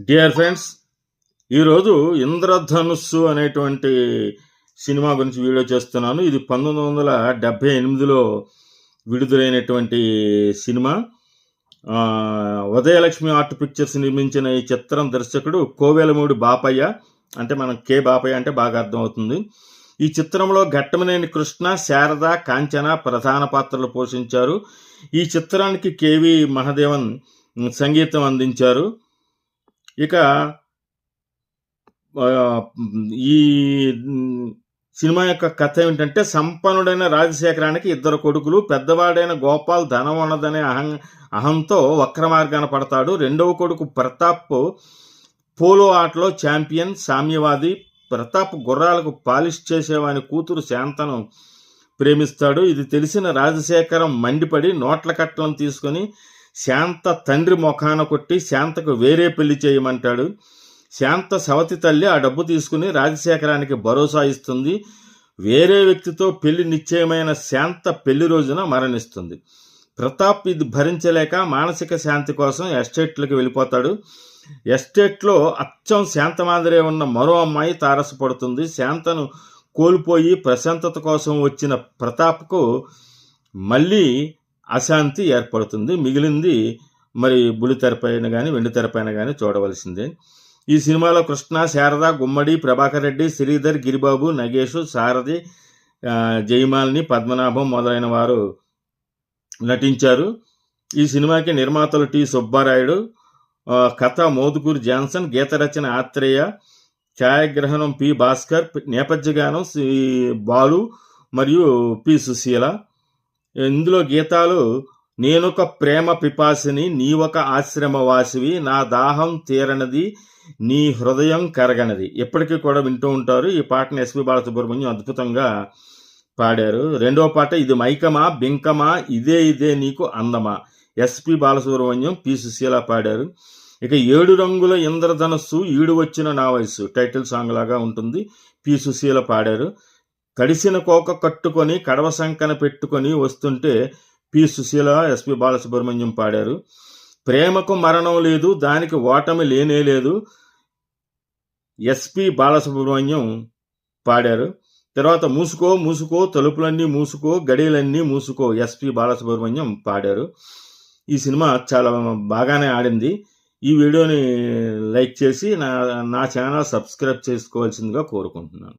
Dear friends ఈరోజు ఇంద్రధనుస్సు అనేటువంటి cinema గురించి వీడియో చేస్తున్నాను. ఇది పంతొమ్మిది వందల డెబ్భై ఎనిమిదిలో విడుదలైనటువంటి సినిమా. ఉదయలక్ష్మి ఆర్ట్ పిక్చర్స్ నిర్మించిన ఈ చిత్రం దర్శకుడు కోవెలమూడి బాపయ్య. అంటే మనం కే బాపయ్య అంటే బాగా అర్థమవుతుంది. ఈ చిత్రంలో ఘట్టమనేని కృష్ణ శారద కాంచన ప్రధాన పాత్రలు పోషించారు. ఈ చిత్రానికి కేవి మహదేవన్ సంగీతం అందించారు. ఇక ఈ సినిమా యొక్క కథ ఏమిటంటే సంపన్నుడైన రాజశేఖరానికి ఇద్దరు కొడుకులు పెద్దవాడైన గోపాల్ ధనం ఉన్నదనే అహం అహంతో వక్ర మార్గాన పడతాడు. రెండవ కొడుకు ప్రతాప్ పోలో ఆటలో ఛాంపియన్ సామ్యవాది. ప్రతాప్ గుర్రాలకు పాలిష్ చేసేవాని కూతురు శాంతను ప్రేమిస్తాడు. ఇది తెలిసిన రాజశేఖరం మండిపడి నోట్ల కట్టలను తీసుకొని శాంత తండ్రి మొఖాన కొట్టి శాంతకు వేరే పెళ్ళి చేయమంటాడు. శాంత సవతి తల్లి ఆ డబ్బు తీసుకుని రాజశేఖరానికి భరోసా ఇస్తుంది. వేరే వ్యక్తితో పెళ్ళి నిశ్చయమైన శాంత పెళ్ళి రోజున మరణిస్తుంది. ప్రతాప్ ఇది భరించలేక మానసిక శాంతి కోసం ఎస్టేట్లకు వెళ్ళిపోతాడు. ఎస్టేట్లో అచ్చం శాంత మాదిరే ఉన్న మరో అమ్మాయి తారసపడుతుంది. శాంతను కోల్పోయి ప్రశాంతత కోసం వచ్చిన ప్రతాప్కు మళ్ళీ అశాంతి ఏర్పడుతుంది. మిగిలింది మరి బుల్లి తెరపైన కానీ వెండి తెరపైన కానీ చూడవలసిందే. ఈ సినిమాలో కృష్ణ శారద గుమ్మడి ప్రభాకర్ రెడ్డి శ్రీధర్ గిరిబాబు నగేష్ సారథి జయమాలిని పద్మనాభం మొదలైన వారు నటించారు. ఈ సినిమాకి నిర్మాతలు టి. సుబ్బారాయుడు కథ మోదుకూరు జాన్సన్ గీత రచన ఆత్రేయ ఛాయాగ్రహణం పి. భాస్కర్ నేపథ్య గానం శ్రీ బాలు మరియు పి. సుశీల. ఇందులో గీతాలు నేనొక ప్రేమ పిపాసిని నీవొక ఆశ్రమవాసివి నా దాహం తీరనది నీ హృదయం కరగనది. ఎప్పటికీ కూడా వింటూ ఉంటారు. ఈ పాటను ఎస్పి బాలసుబ్రహ్మణ్యం అద్భుతంగా పాడారు. రెండో పాట ఇది మైకమా బింకమా ఇదే ఇదే నీకు అందమా? ఎస్పి బాలసుబ్రహ్మణ్యం పి సుశీల పాడారు. ఇక ఏడు రంగుల ఇంద్రధనస్సు ఈడు వచ్చిన నా వయసు టైటిల్ సాంగ్ లాగా ఉంటుంది. పి సుశీల పాడారు. కడిసిన కోక కట్టుకొని కడవ సంకన పెట్టుకొని వస్తుంటే పి. సుశీల ఎస్పి బాలసుబ్రహ్మణ్యం పాడారు. ప్రేమకు మరణం లేదు దానికి ఓటమి లేనే లేదు ఎస్పి బాలసుబ్రహ్మణ్యం పాడారు. తర్వాత మూసుకో మూసుకో తలుపులన్నీ మూసుకో గడియలన్నీ మూసుకో ఎస్పి బాలసుబ్రహ్మణ్యం పాడారు. ఈ సినిమా చాలా బాగానే ఆడింది. ఈ వీడియోని లైక్ చేసి నా నా ఛానల్ సబ్స్క్రైబ్ చేసుకోవాల్సిందిగా కోరుకుంటున్నాను.